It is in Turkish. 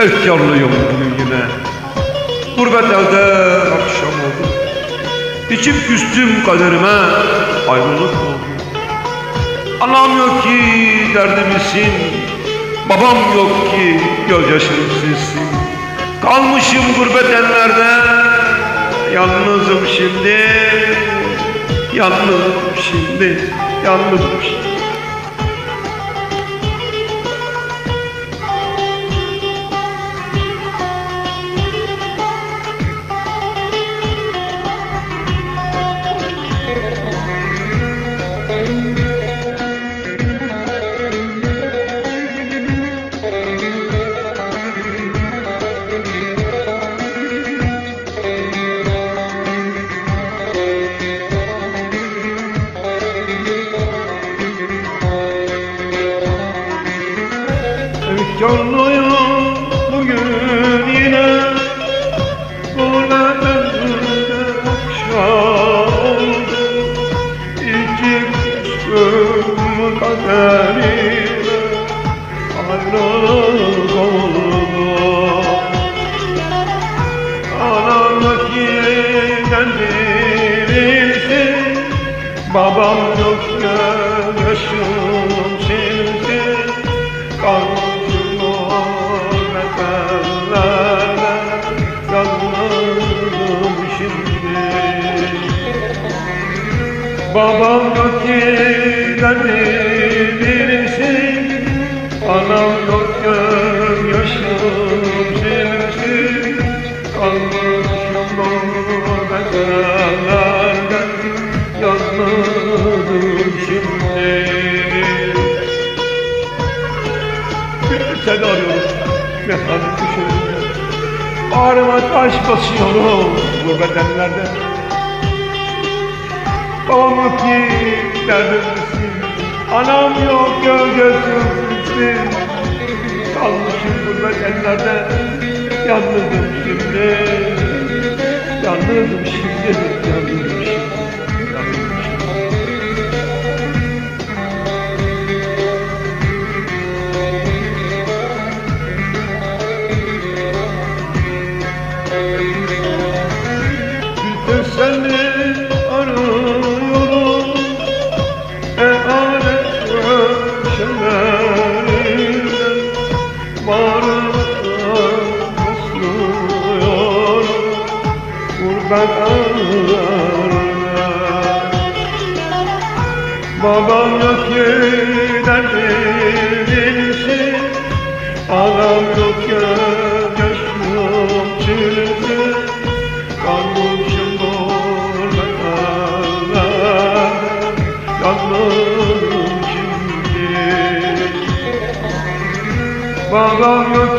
Efkarlıyım bugün yine. Gurbet elde akşam oldu. İçim küstüm kaderime Ayrılık oldu. Anam yok ki derdimisin Babam yok ki gözyaşım silsin Kalmışım gurbet ellerde Yalnızım şimdi. Yalnızım şimdi Yalnızım şimdi Efkarlıyım bugün yine Gurbetinde akşam oldu İki küstüm kaderime Ayrılık oldu Babam yokken yaşım seni arıyorum. Mekanik düşürünce. Ağrıma taş basıyorum gurbet ellerde. Babam ki derdim? Anam yok gölgesi misin? Kalmışım gurbet ellerde. Yalnızım şimdi. Yalnızım şimdi. Yalnızım Gurbet ağlarına Babam yok ki derdinsin Anam yok ki yaşım çilsin Kalmışım ormana Yalnızım şimdi. Babam yok